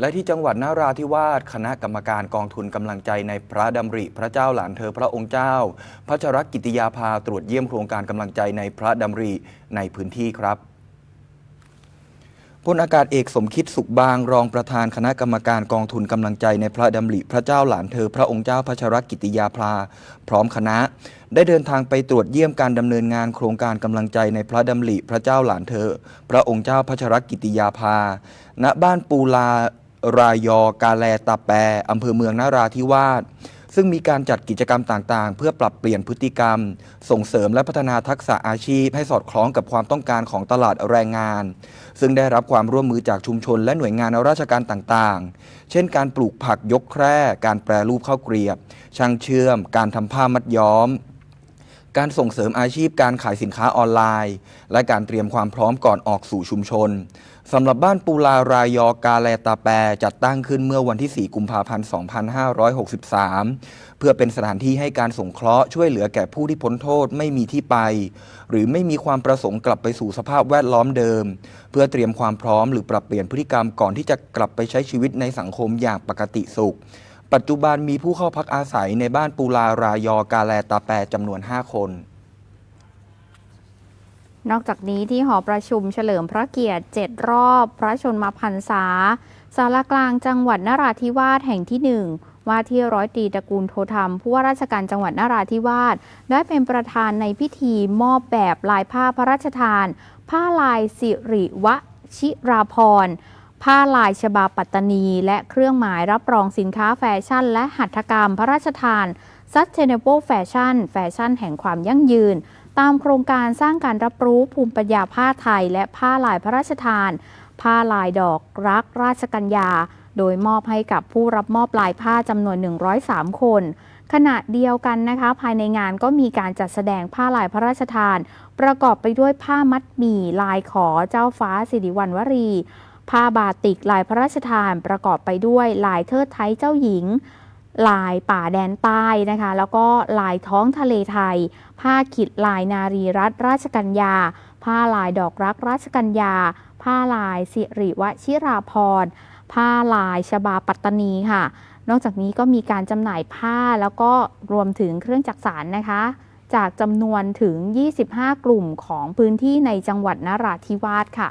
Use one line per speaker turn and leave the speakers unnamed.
และที่จังหวัดนาราธิวาสคณะกรรมการกองทุนกำลังใจในพระดำริพระเจ้าหลานเธอพระองค์เจ้า พระชรกิติยาภาตรวจเยี่ยมโครงการกำลังใจในพระดำริในพื้นที่ครับพลอากาศเอกสมคิดสุขบางรองประธานคณะกรรมการกองทุนกำลังใจในพระดำริพระเจ้าหลานเธอพระองค์เจ้าพระชรกิติยาภาพร้อมคณะ ได้เดินทางไปตรวจเยี่ยมการดำเนินงานโครงการกำลังใจในพระดำริพระเจ้าหลานเธอ พระองค์เจ้าพระชรกิติยาภา ณบ้านปูลา รายอกาแลตาแปอำเภอเมืองนาราธิวาสซึ่งมีการจัดกิจกรรมต่างๆ เพื่อปรับเปลี่ยนพฤติกรรม ส่งเสริมและพัฒนาทักษะอาชีพ ให้สอดคล้องกับความต้องการของตลาดแรงงาน ซึ่งได้รับความร่วมมือจากชุมชนและหน่วยงานราชการต่างๆ เช่น การปลูกผักยกแคร่ การแปรรูปข้าวเกรียบ ช่างเชื่อม การทำผ้ามัดย้อม การส่งเสริมอาชีพการขายสินค้าออนไลน์ และการเตรียมความพร้อมก่อนออกสู่ชุมชนสำหรับบ้านปูลารายอกาแลตาแปจัดตั้งขึ้นเมื่อวันที่ 4 กุมภาพันธ์ 2563 เพื่อเป็นสถานที่ให้การสงเคราะห์ช่วยเหลือแก่ผู้ที่พ้นโทษไม่มีที่ไป หรือไม่มีความประสงค์กลับไปสู่สภาพแวดล้อมเดิม เพื่อเตรียมความพร้อมหรือปรับเปลี่ยนพฤติกรรมก่อนที่จะกลับไปใช้ชีวิตในสังคมอย่างปกติสุข ปัจจุบันมีผู้เข้าพักอาศัยในบ้านปูลารายอกาแลตาแปรจำนวน 5 คน
นอกจากนี้ที่หอประชุมเฉลิมพระเกียรติ 7 รอบ พระชนมพรรษาสารกลางจังหวัดนราธิวาสแห่งที่หนึ่งว่าที่ร้อยตรีตระกูลโทธรรมผู้ว่าราชการจังหวัดนราธิวาสได้เป็นประธานในพิธีมอบแบบลายผ้าพระราชทาน ผ้าลายสิริวชิราพร ผ้าลายชบาปัตตานี และเครื่องหมายรับรองสินค้าแฟชั่น และหัตถกรรมพระราชทาน Sustainable Fashion แฟชั่นแห่งความยั่งยืน ตามโครงการสร้างการรับรู้ภูมิปัญญาผ้าไทย และผ้าลายพระราชทาน ผ้าลายดอกรักราชกัญญา โดยมอบให้กับผู้รับมอบลายผ้าจำนวน 103 คนขณะเดียวกันนะคะ ภายในงานก็มีการจัดแสดงผ้าลายพระราชทาน ประกอบไปด้วยผ้ามัดหมี่ลายขอเจ้าฟ้าสิริวัณวรี ผ้าบาติกลายพระราชทานประกอบไปด้วยลายเทิดไทยเจ้าหญิง ลายป่าแดนใต้นะคะ แล้วก็ลายท้องทะเลไทย ผ้าขิดลายนารีรัตนราชกัญญา ผ้าลายดอกรักราชกัญญา ผ้าลายสิริวชิราพรณ์ผ้าลายชบาปัตตานีค่ะ นอกจากนี้ก็มีการจำหน่ายผ้าแล้วก็รวมถึงเครื่องจักสานนะคะ จากจำนวนถึง 25 กลุ่มของพื้นที่ในจังหวัดนราธิวาสค่ะ